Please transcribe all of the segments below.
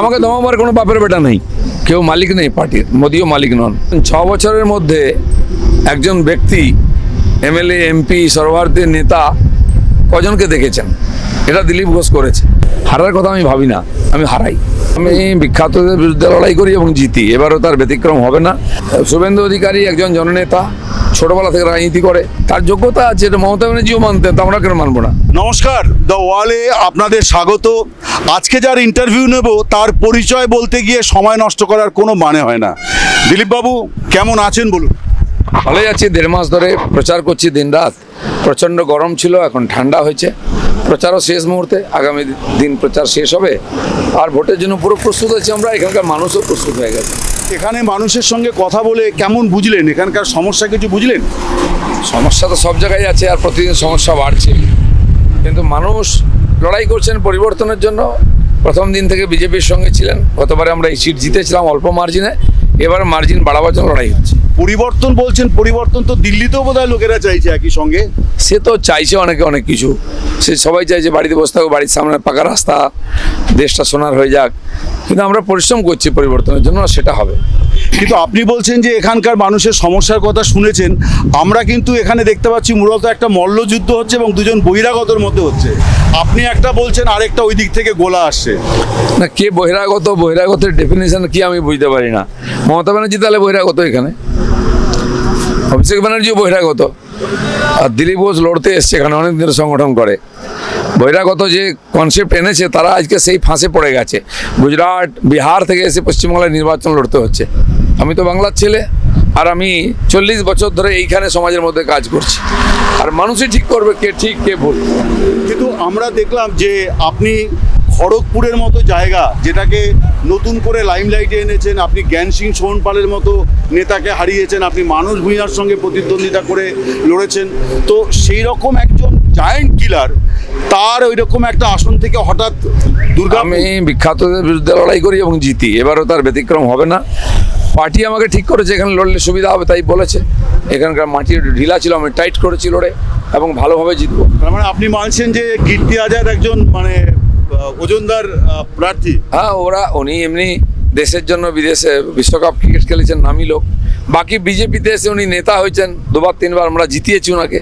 আমাকে দমাবার কোনো বাপের বেটা নেই, কেউ মালিক নেই পার্টির, মোদিও মালিক নন। ছ বছরের মধ্যে একজন ব্যক্তি, এমএলএ, এমপি, সর্বার্থী নেতা কজনকে দেখেছেন? এটা দিলীপ ঘোষ করেছে। হারার কথা আমি ভাবি না আমি হারাই। আমি বিখ্যাতদের বিরুদ্ধে লড়াই করি এবং জিতি। এবারও তার ব্যতিক্রম হবে না। শুভেন্দু অধিকারী একজন জননেতা ছোটবেলা থেকে রাজনীতি করে। তার যোগ্যতা আছে এটা মমতা ব্যানার্জিও মানতেন তা আমরা কেন মানবো না? নমস্কার দ্য ওয়ালে আপনাদের স্বাগত। আজকে যার ইন্টারভিউ নেব তার পরিচয় বলতে গিয়ে সময় নষ্ট করার কোনো মানে হয় না। দিলীপবাবু কেমন আছেন বলুন? ভালোই আছি দেড় মাস ধরে প্রচার করছি দিনরাত। প্রচণ্ড গরম ছিল এখন ঠান্ডা হয়েছে। প্রচারও শেষ মুহূর্তে আগামী দিন প্রচার শেষ হবে। আর ভোটের জন্য পুরো প্রস্তুত আছি আমরা এখানকার মানুষও প্রস্তুত হয়ে গেছে। এখানে মানুষের সঙ্গে কথা বলে কেমন বুঝলেন? এখানকার সমস্যা কিছু বুঝলেন? সমস্যা তো সব জায়গায় আছে আর প্রতিদিন সমস্যা বাড়ছে। কিন্তু মানুষ লড়াই করছেন পরিবর্তনের জন্য। প্রথম দিন থেকে বিজেপির সঙ্গে ছিলেন গতবারে আমরা এই সিট জিতেছিলাম অল্প মার্জিনে এবার মার্জিন বাড়াবার জন্য লড়াই হচ্ছে। পরিবর্তন বলছেন পরিবর্তন তো দিল্লিতেও বোধহয় লোকেরা চাইছে একই সঙ্গে। সে তো চাইছে অনেকে অনেক কিছু। সে সবাই চাইছে বাড়িতে বসে থাকো বাড়ির সামনে পাকা রাস্তা দেশটা সোনার হয়ে যাক। কিন্তু আমরা পরিশ্রম করছি পরিবর্তনের জন্য সেটা হবে। কিন্তু আপনি বলছেন যে এখানকার মানুষের সমস্যার কথা শুনেছেন, আমরা কিন্তু এখানে দেখতে পাচ্ছি মূলত একটা মল্লযুদ্ধ হচ্ছে এবং দুজন বহিরাগতর মধ্যে হচ্ছে। আপনি একটা বলছেন, আরেকটা ওই দিক থেকে গোলা আসছে। না, কে বহিরাগত, বহিরাগতের ডেফিনেশন কি আমি বুঝতে পারি না। মমতা ব্যানার্জি তাহলে বহিরাগত এখানে? অভিষেক ব্যানার্জিও বহিরাগত। আর দিলীপ ঘোষ লড়তে এসছে এখানে অনেক দিনের সংগঠন করে। বহিরাগত যে কনসেপ্ট এনেছে, তারা আজকে সেই ফাঁসে পড়ে গেছে। গুজরাট, বিহার থেকে এসে পশ্চিমবাংলায় নির্বাচন লড়তে হচ্ছে। আমি তো বাংলার ছেলে, আর আমি চল্লিশ বছর ধরে এইখানে সমাজের মধ্যে কাজ করছি। আর মানুষই ঠিক করবে কে ঠিক, কে ভুল। কিন্তু আমরা দেখলাম যে আপনি খড়গপুরের মতো জায়গা, যেটাকে নতুন করে লাইমলাইটে এনেছেন, আপনি জ্ঞান সিং সোহনপালের মতো নেতাকে হারিয়েছেন, আপনি মানুষ ভূঁইয়ার সঙ্গে প্রতিদ্বন্দ্বিতা করে লড়েছেন। তো সেই রকম একজন জায়েন্ট কিলার তার ওই রকম একটা আসন থেকে হঠাৎ দুর্গা আমি বিখ্যাতদের বিরুদ্ধে লড়াই করি এবং জিতি। এবারও তার ব্যতিক্রম হবে না। পার্টি আমাকে ঠিক করেছে এখানে লড়লে সুবিধা হবে তাই বলেছে। এখানকার মাটি ঢিলা ছিল আমি টাইট করেছি লড়ে এবং ভালোভাবে জিতবো। তার মানে আপনি মানছেন যে কীর্তি আজাদ একজন মানে ওজনদার প্রার্থী? হ্যাঁ ওরা উনি এমনি দেশের জন্য বিদেশে বিশ্বকাপ ক্রিকেট খেলেছেন নামি লোক। বাকি বিজেপিতে এসে উনি নেতা হয়েছেন দুবার তিনবার আমরা জিতিয়েছি ওনাকে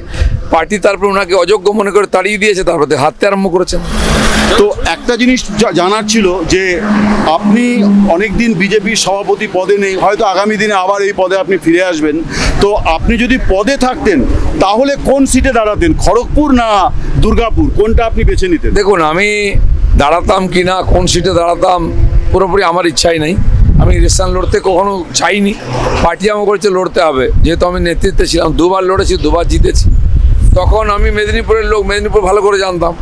পার্টি তারপর ওনাকে অযোগ্য মনে করে তাড়িয়ে দিয়েছে তারপর হাঁটতে আরম্ভ করেছেন। তো একটা জিনিস জানার ছিল যে আপনি অনেকদিন বিজেপির সভাপতি পদে নেই হয়তো আগামী দিনে আবার এই পদে আপনি ফিরে আসবেন। তো আপনি যদি পদে থাকতেন তাহলে কোন সিটে দাঁড়াতেন? খড়গপুর না দুর্গাপুর? কোনটা আপনি বেছে নিতেন? দেখুন আমি দাঁড়াতাম কি না কোন সিটে দাঁড়াতাম পুরোপুরি আমার ইচ্ছাই নাই। আমি ইলেকশন লড়তে কখনো চাইনি পার্টি আমাকে করেছে, লড়তে হবে। যেহেতু আমি নেতৃত্বে ছিলাম, দুবার লড়েছি, দুবার জিতেছি। তখন আমি মেদিনীপুরের লোক, মেদিনীপুর ভালো করে জানতাম।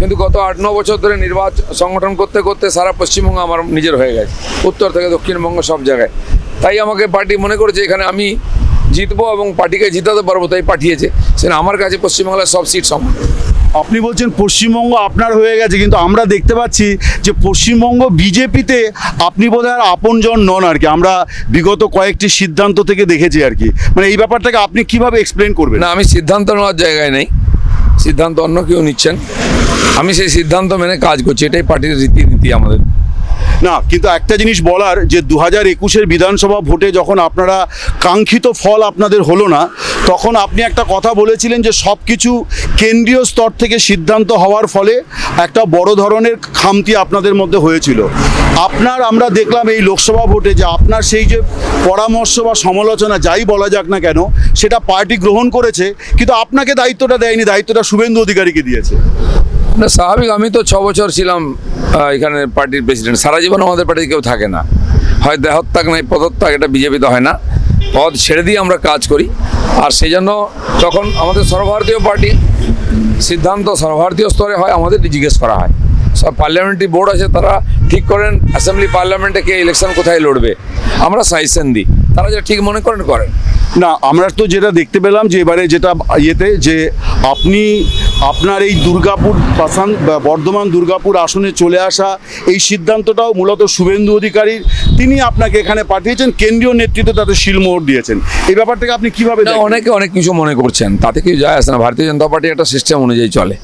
কিন্তু গত আট, ন বছর ধরে নির্বাচন সংগঠন করতে করতে সারা পশ্চিমবঙ্গ আমার নিজের হয়ে গেছে। উত্তর থেকে দক্ষিণবঙ্গ সব জায়গায়। তাই আমাকে পার্টি মনে করেছে, এখানে আমি জিতবো এবং পার্টিকে জিতাতে পারব, তাই পাঠিয়েছে। সেটা আমার কাছে পশ্চিমবাংলার সব সিট সমান। আপনি বলছেন পশ্চিমবঙ্গ আপনার হয়ে গেছে, কিন্তু আমরা দেখতে পাচ্ছি যে পশ্চিমবঙ্গ বিজেপিতে আপনি বোধহয় আর আপনজন নন আর কি। আমরা বিগত কয়েকটি সিদ্ধান্ত থেকে দেখেছি আর কি। মানে এই ব্যাপারটাকে আপনি কীভাবে এক্সপ্লেন করবেন? না, আমি সিদ্ধান্ত নেওয়ার জায়গায় নেই। সিদ্ধান্ত অন্য কেউ নিচ্ছেন। আমি সেই সিদ্ধান্ত মেনে কাজ করছি, এটাই পার্টির রীতিনীতি আমাদের। না, কিন্তু একটা জিনিস বলার, যে দু হাজার একুশের বিধানসভা ভোটে যখন আপনারা কাঙ্ক্ষিত ফল আপনাদের হলো না, তখন আপনি একটা কথা বলেছিলেন যে সব কিছু কেন্দ্রীয় স্তর থেকে সিদ্ধান্ত হওয়ার ফলে একটা বড় ধরনের খামতি আপনাদের মধ্যে হয়েছিল। আপনার আমরা দেখলাম এই লোকসভা ভোটে যে আপনার সেই যে পরামর্শ বা সমালোচনা যাই বলা যাক না কেন, সেটা পার্টি গ্রহণ করেছে, কিন্তু আপনাকে দায়িত্বটা দেয়নি, দায়িত্বটা শুভেন্দু অধিকারীকে দিয়েছে। না, স্বাভাবিক, আমি তো ছ বছর ছিলাম এখানে পার্টির প্রেসিডেন্ট। সারা জীবন আমাদের পার্টিতে কেউ থাকে না। হয় দেহত্যাগ নাই, পদত্যাগ, এটা বিজেপিতে হয় না। পদ ছেড়ে দিয়ে আমরা কাজ করি। আর সেই জন্য যখন আমাদের সর্বভারতীয় পার্টি, সিদ্ধান্ত সর্বভারতীয় স্তরে হয় আমাদের জিজ্ঞেস করা হয়। পার্লামেন্টারি বোর্ড আছে, তারা ঠিক করেন অ্যাসেম্বলি পার্লামেন্টে কে ইলেকশন কোথায় লড়বে। আমরা সাজেশন দিই তারা যেটা ঠিক মনে করেন করেন। না আমরা তো যেটা দেখতে পেলাম যে এবারে যেটা ইয়েতে যে আপনি আপনার এই দুর্গাপুর পাসান বা বর্ধমান দুর্গাপুর আসনে চলে আসা এই সিদ্ধান্তটাও মূলত শুভেন্দু অধিকারীর। তিনি আপনাকে এখানে পাঠিয়েছেন কেন্দ্রীয় নেতৃত্বে তাতে শিলমোহর দিয়েছেন। এই ব্যাপারটাকে আপনি কীভাবে অনেকে অনেক কিছু মনে করছেন। তাতে কিছু যায় আসে না। ভারতীয় জনতা পার্টি একটা সিস্টেম অনুযায়ী চলে।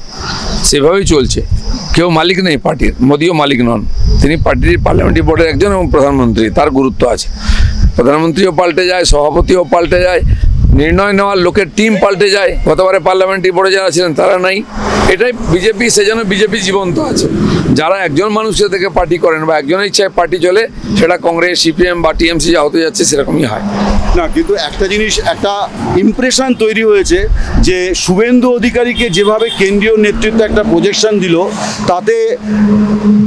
সেভাবেই চলছে। কেউ মালিক নেই পার্টির। মোদিও মালিক নন। তিনি পার্টির পার্লামেন্টারি বোর্ডের একজন এবং প্রধানমন্ত্রী। তার গুরুত্ব আছে। প্রধানমন্ত্রীও পাল্টে যায় সভাপতিও পাল্টে যায় নির্ণয় নেওয়ার লোকের টিম পাল্টে যায়, গতবারে পার্লামেন্টারি বোর্ডে যারা ছিলেন তারা নাই। এটাই বিজেপি সেজন্য বিজেপি জীবন্ত আছে। যারা একজন মানুষের থেকে পার্টি করেন বা একজনের ইচ্ছায় পার্টি চলে, সেটা কংগ্রেস সিপিএম বা টিএমসি যা হতে যাচ্ছে সেরকমই হয়। না, কিন্তু একটা জিনিস, একটা ইমপ্রেশন তৈরি হয়েছে যে শুভেন্দু অধিকারীকে যেভাবে কেন্দ্রীয় নেতৃত্ব একটা প্রজেকশন দিল, তাতে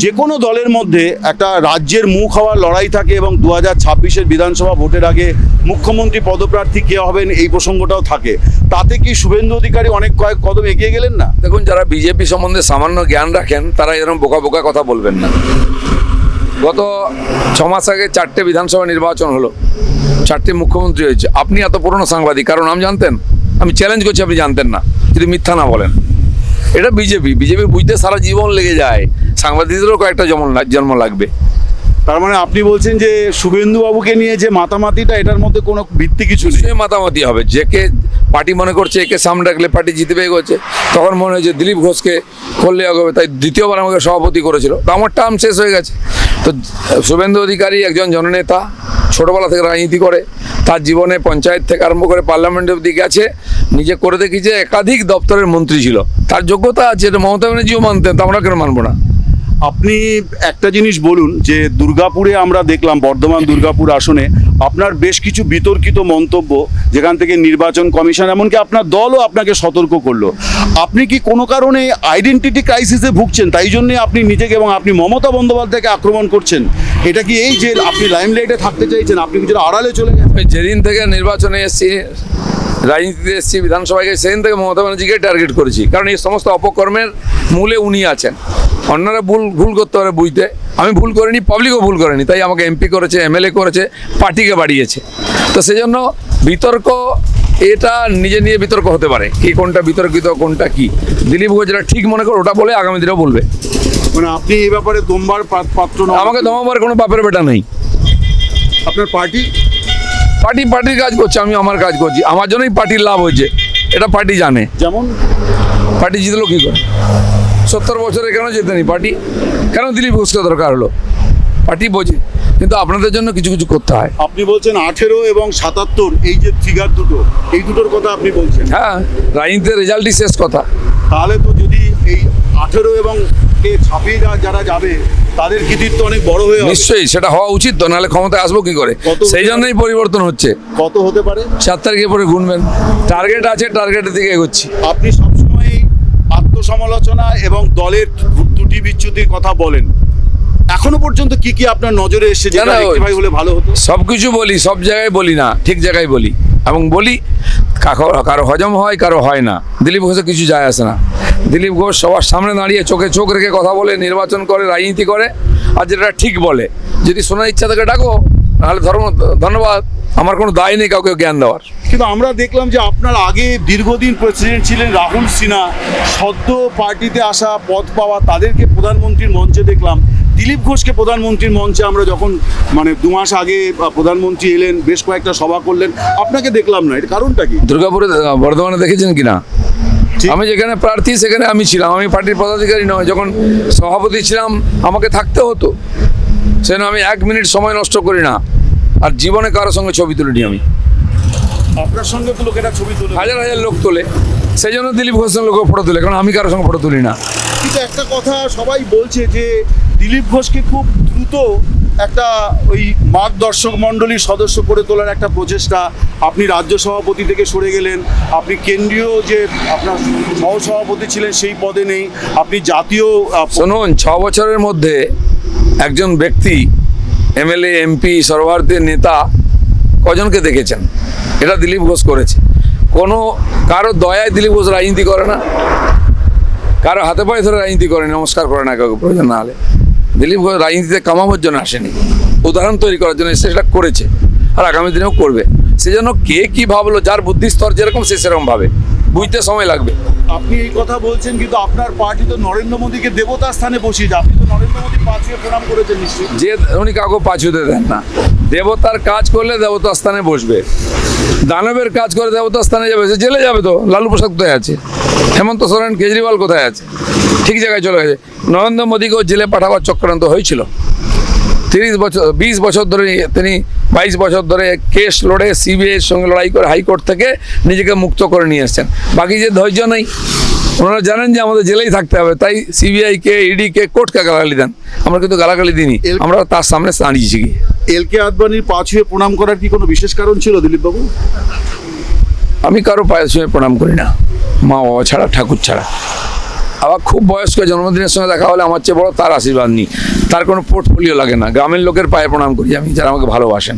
যে কোনো দলের মধ্যে একটা রাজ্যের মুখ হওয়ার লড়াই থাকে এবং দু হাজার বিধানসভা ভোটের আগে মুখ্যমন্ত্রী পদপ্রার্থী কে হবেন এই প্রসঙ্গটাও থাকে। তাতে কি শুভেন্দু অধিকারী অনেক কয়েক কদম এগিয়ে গেলেন না? দেখুন, যারা বিজেপি সম্বন্ধে সামান্য জ্ঞান রাখেন, তারা এরকম বোকা বোকা কথা বলবেন না। গত ছ মাস আগে চারটে বিধানসভা নির্বাচন হলো। চারটে মুখ্যমন্ত্রী হয়েছে। আপনি এত পুরনো সাংবাদিক কারণ নাম জানতেন? আমি চ্যালেঞ্জ করছি, আপনি জানতেন না। যদি মিথ্যা না বলেন। এটা বিজেপি। বিজেপি বুঝতে সারা জীবন লেগে যায়। সাংবাদিকদেরও কয়েকটা জন্ম জন্ম লাগবে। তার মানে আপনি বলছেন যে শুভেন্দু বাবুকে নিয়ে যে মাতামাতিটা, এটার মধ্যে কোনো ভিত্তি কিছু নেই? মাতামাতি হবে। যে কে পার্টি মনে করছে, একে সামনে রাখলে পার্টি জিতবে এগোচ্ছে তখন মনে হয়েছে দিলীপ ঘোষকে করলে এগোবে তাই দ্বিতীয়বার আমাকে সভাপতি করেছিল। তো আমার টার্ম শেষ হয়ে গেছে। তো শুভেন্দু অধিকারী একজন জননেতা, ছোটবেলা থেকে রাজনীতি করে, তার জীবনে পঞ্চায়েত থেকে আরম্ভ করে পার্লামেন্ট অব্দি গেছে। নিজে করে দেখি যে একাধিক দপ্তরের মন্ত্রী ছিল। তার যোগ্যতা আছে, এটা মমতা ব্যানার্জিও মানতেন, তো আমরা কেন মানবো না? আপনি একটা জিনিস বলুন যে দুর্গাপুরে আমরা দেখলাম, বর্ধমান দুর্গাপুর আসনে আপনার বেশ কিছু বিতর্কিত মন্তব্য যেখান থেকে নির্বাচন কমিশন, এমনকি আপনার দলও আপনাকে সতর্ক করল। আপনি কি কোনো কারণে আইডেন্টিটি ক্রাইসিসে ভুগছেন? তাই জন্যে আপনি নিজেকে এবং আপনি মমতা বন্দ্যোপাধ্যায়কে আক্রমণ করছেন। এটা কি এই যে আপনি লাইমলাইটে থাকতে চাইছেন, আপনি কিছুটা আড়ালে চলে আমি যেদিন থেকে নির্বাচনে এসেছি রাজনীতিতে এসেছি বিধানসভায় গেছি সেদিন থেকে মমতা ব্যানার্জিকে টার্গেট করেছি। কারণ এই সমস্ত অপকর্মের মূলে উনি আছেন। অন্যরা ভুল ভুল করতে পারে বুঝতে। আমি ভুল করিনি পাবলিকও ভুল করেনি। তাই আমাকে এমপি করেছে এমএলএ করেছে পার্টিকে বাড়িয়েছে। তো সেজন্য বিতর্ক এটা নিজে নিয়ে বিতর্ক হতে পারে। কি কোনটা বিতর্কিত কোনটা কি? দিলীপ ঘোষ যেটা ঠিক মনে করে ওটা বলে আগামী দিনেও বলবে। মানে আপনি এই ব্যাপারে দোমবার পাত্র আমাকে দমাবার কোনো বাপের বেটা নেই। আপনার পার্টি? পার্টি পার্টির কাজ করছে আমি আমার কাজ করছি। আমার জন্যই পার্টির লাভ হয়েছে। এটা পার্টি জানে। যেমন? পার্টি জিতলো কী করে? সত্তর বছরে কেন জেতেনি? পার্টি? কেন দিলীপ ঘোষকে দরকার হলো? পার্টি বোঝে কিন্তু আপনাদের জন্য কিছু কিছু করতে হয়। আপনি বলছেন আঠেরো এবং সাতাত্তর এই যে ফিগার দুটো এই দুটোর কথা আপনি বলছেন। হ্যাঁ রাজনীতিতে রেজাল্টই শেষ কথা। তাহলে তো যদি এই আঠেরো এবং এ ছাপিয়ে যা- যারা যাবে তাদের কৃতিত্ব অনেক বড় হয়ে নিশ্চয়ই সেটা হওয়া উচিত তো নাহলে ক্ষমতায় আসব কি করে? সেই জন্যই পরিবর্তন হচ্ছে। কত হতে পারে? চার তারিখে পরে গুনবেন। টার্গেট আছে টার্গেটের দিকে এগোচ্ছি। আপনি সবসময় আত্মসমালোচনা এবং দলের ত্রুটি বিচ্যুতির কথা বলেন। এখনও পর্যন্ত কি কি আপনার নজরে এসেছে যেটা হলে ভালো হতো? সব কিছু বলি সব জায়গায় বলি না ঠিক জায়গায় বলি। এবং বলি কারও হজম হয় কারও হয় না। দিলীপ ঘোষে কিছু যায় আসে না। দিলীপ ঘোষ সবার সামনে দাঁড়িয়ে চোখে চোখ রেখে কথা বলে নির্বাচন করে রাজনীতি করে আর যেটা ঠিক বলে। যদি শোনার ইচ্ছা থাকে ডাকো নাহলে ধর্ম ধন্যবাদ। আমার কোনো দায় নেই কাউকে জ্ঞান দেওয়ার। কিন্তু আমরা দেখলাম যে আপনার আগে দীর্ঘদিন প্রেসিডেন্ট ছিলেন রাহুল সিনহা সদ্য পার্টিতে আসা পদ পাওয়া তাদেরকে প্রধানমন্ত্রীর মঞ্চে দেখলাম। দিলীপ ঘোষকে প্রধানমন্ত্রীর মঞ্চে আমরা যখন মানে দু মাস আগে প্রধানমন্ত্রী এলেন বেশ কয়েকটা সভা করলেন আপনাকে দেখলাম না এর কারণটা কি? দুর্গাপুরে বর্ধমানে দেখেছেন কিনা। আমি যেখানে প্রার্থী সেখানে আমি ছিলাম। আমি পার্টির পদাধিকারী নয় যখন সভাপতি ছিলাম আমাকে থাকতে হতো। সেজন্য আমি এক মিনিট সময় নষ্ট করি না আর জীবনে কারোর সঙ্গে ছবি তুলিনি আমি। আপনার সঙ্গে তো লোকেরা ছবি তুলে। হাজার হাজার লোক তোলে। সেই জন্য দিলীপ ঘোষের লোক ফটো তুলে কারণ আমি কারোর সঙ্গে ফটো তুলি না। কিন্তু একটা কথা সবাই বলছে যে দিলীপ ঘোষকে খুব দ্রুত একটা ওই মাঠ দর্শক মণ্ডলীর সদস্য করে তোলার একটা প্রচেষ্টা। আপনি রাজ্য সভাপতি থেকে সরে গেলেন, আপনি কেন্দ্রীয় যে আপনার সহসভাপতি ছিলেন সেই পদে নেই, আপনি জাতীয় শুনুন, ছ বছরের মধ্যে একজন ব্যক্তি, এমএলএ, এমপি, সর্বভারতীয় নেতা, কজনকে দেখেছেন? এটা দিলীপ ঘোষ করেছে। কোনো, কারও দয়ায় দিলীপ ঘোষ রাজনীতি করে না। কারও হাতে পায়ে ধরে রাজনীতি করে নমস্কার করে না কাউকে প্রয়োজন না হলে। দিলীপ ঘোষ রাজনীতিতে কামাবার জন্য আসেনি। উদাহরণ তৈরি করার জন্য সেটা করেছে আর আগামী দিনেও করবে। সেজন্য কে কি ভাবলো, যার বুদ্ধিস্তর যেরকম সে সেরকম ভাবে। বুঝতে সময় লাগবে। আপনি এই কথা বলছেন কিন্তু আপনার পার্টি তো নরেন্দ্র মোদীকে দেবতা স্থানে বসিয়েছে আপনি তো নরেন্দ্র মোদী পাঁচিয়ে প্রণাম করেছেন নিশ্চয়ই। যে উনি কাউকে পাছুতে দেন না। দেবতার কাজ করলে দেবতার স্থানে বসবে। দানবের কাজ করে দেবতার স্থানে যাবে। সে জেলে যাবে তো। লালু প্রসাদ কোথায় আছে? হেমন্ত সোরেন কেজরিওয়াল কোথায় আছে? ঠিক জায়গায় চলে গেছে। নরেন্দ্র মোদীকেও জেলে পাঠাবার চক্রান্ত হয়েছিল। তিরিশ বছর বিশ বছর ধরে তিনি বাইশ বছর ধরে কেস লড়ে সিবিআইয়ের সঙ্গে লড়াই করে হাইকোর্ট থেকে নিজেকে মুক্ত করে নিয়ে এসছেন। বাকি যে ধৈর্য নেই ওনারা জানেন যে আমাদের জেলেই থাকতে হবে তাই সিবিআই সিবিআইকে ইডিকে কোর্টকে গালাগালি দেন। আমরা কিন্তু গালাগালি দিইনি আমরা তার সামনে দাঁড়িয়েছি কি এল কে আদবানির পা ছুঁয়ে প্রণাম করার কি কোনো বিশেষ কারণ ছিল দিলীপ বাবু আমি কারও পায়ের ছুঁয়ে প্রণাম করি না মা বাবা ছাড়া ঠাকুর ছাড়া। আবার খুব বয়স্ক জন্মদিনের সঙ্গে দেখা হলে আমার চেয়ে বড় তার আশীর্বাদ নিই। তার কোনো পোর্টফোলিও লাগে না। গ্রামের লোকের পায়ে প্রণাম করি আমি যারা আমাকে ভালোবাসেন।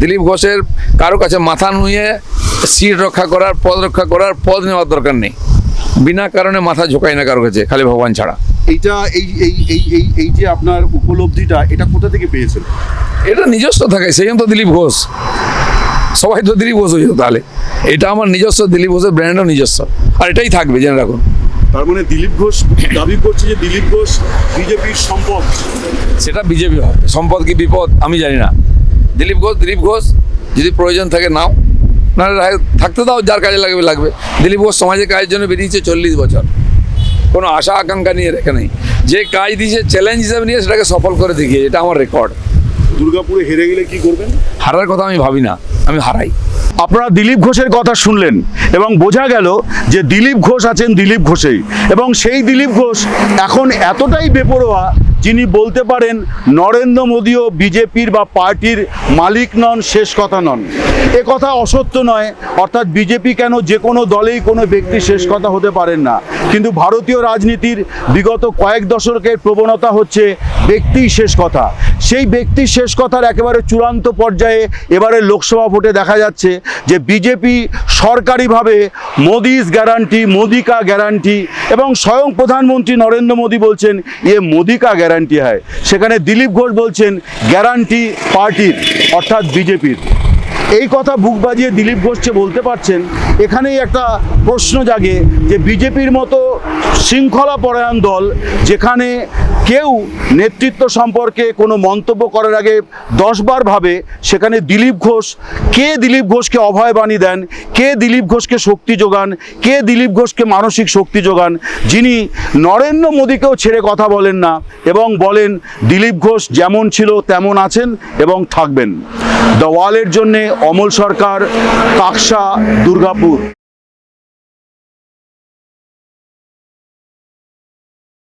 দিলীপ ঘোষের কারও কাছে মাথা নুয়ে সিট রক্ষা করার পদ রক্ষা করার পদ নেওয়ার দরকার নেই। বিনা কারণে মাথা ঝোঁকাই না কারও কাছে খালি ভগবান ছাড়া। এইটা এই এই এই এই এই যে আপনার উপলব্ধিটা এটা কোথা থেকে পেয়েছেন? এটা নিজস্ব থাকে সেই জন্য তো দিলীপ ঘোষ। সবাই তো দিলীপ ঘোষ হয়ে যেত তাহলে। এটা আমার নিজস্ব দিলীপ ঘোষের ব্র্যান্ডও নিজস্ব। আর এটাই থাকবে জেনে রাখুন। তার মানে দিলীপ ঘোষ দাবি করছে যে দিলীপ ঘোষ বিজেপির সম্পদ। সেটা বিজেপি হবে। সম্পদ কি বিপদ? আমি জানি না। দিলীপ ঘোষ দিলীপ ঘোষ, যদি প্রয়োজন থাকে নাও। না থাকতে দাও, যার কাজে লাগবে লাগবে। দিলীপ ঘোষ সমাজের কাজের জন্য বেরিয়েছে চল্লিশ বছর। কোনো আশা, আকাঙ্ক্ষা নিয়ে রেখে নেই। যে কাজ দিয়েছে চ্যালেঞ্জ হিসেবে নিয়ে সেটাকে সফল করে দেখিয়ে এটা আমার রেকর্ড দুর্গাপুরে হেরে গেলে কি করবেন? হারার কথা আমি ভাবি না আমি হারাই। আপনারা দিলীপ ঘোষের কথা শুনলেন এবং বোঝা গেল যে দিলীপ ঘোষ আছেন দিলীপ ঘোষেই। এবং সেই দিলীপ ঘোষ এখন এতটাই বেপরোয়া যিনি বলতে পারেন নরেন্দ্র মোদীও বিজেপির বা পার্টির মালিক নন, শেষ কথা নন। এ কথা অসত্য নয়, অর্থাৎ বিজেপি কেন যে কোনো দলেই কোনো ব্যক্তি শেষ কথা হতে পারেন না। কিন্তু ভারতীয় রাজনীতির বিগত কয়েক দশকের প্রবণতা হচ্ছে ব্যক্তি শেষ কথা। সেই ব্যক্তি শেষ কথার একেবারে চূড়ান্ত পর্যায়ে এবারে লোকসভা ভোটে দেখা যাচ্ছে যে বিজেপি সরকারিভাবে মোদিজ গ্যারান্টি মোদি কা গ্যারান্টি এবং স্বয়ং প্রধানমন্ত্রী নরেন্দ্র মোদী বলছেন এ মোদি কা গ্যারান্টি হয়। সেখানে দিলীপ ঘোষ বলছেন গ্যারান্টি পার্টির অর্থাৎ বিজেপির। এই কথা বুক বাজিয়ে দিলীপ ঘোষ যে বলতে পারছেন, এখানেই একটা প্রশ্ন জাগে যে বিজেপির মতো শৃঙ্খলা পরায়ণ দল যেখানে কেউ নেতৃত্ব সম্পর্কে কোনো মন্তব্য করার আগে দশবার ভাবে, সেখানে দিলীপ ঘোষ, কে দিলীপ ঘোষকে অভয় বাণী দেন, কে দিলীপ ঘোষকে শক্তি যোগান, কে দিলীপ ঘোষকে মানসিক শক্তি যোগান, যিনি নরেন্দ্র মোদীকেও ছেড়ে কথা বলেন না এবং বলেন, দিলীপ ঘোষ যেমন ছিল তেমন আছেন এবং থাকবেন। দ্য ওয়ালের জন্যে অমল সরকার কাকসা দুর্গাপুর।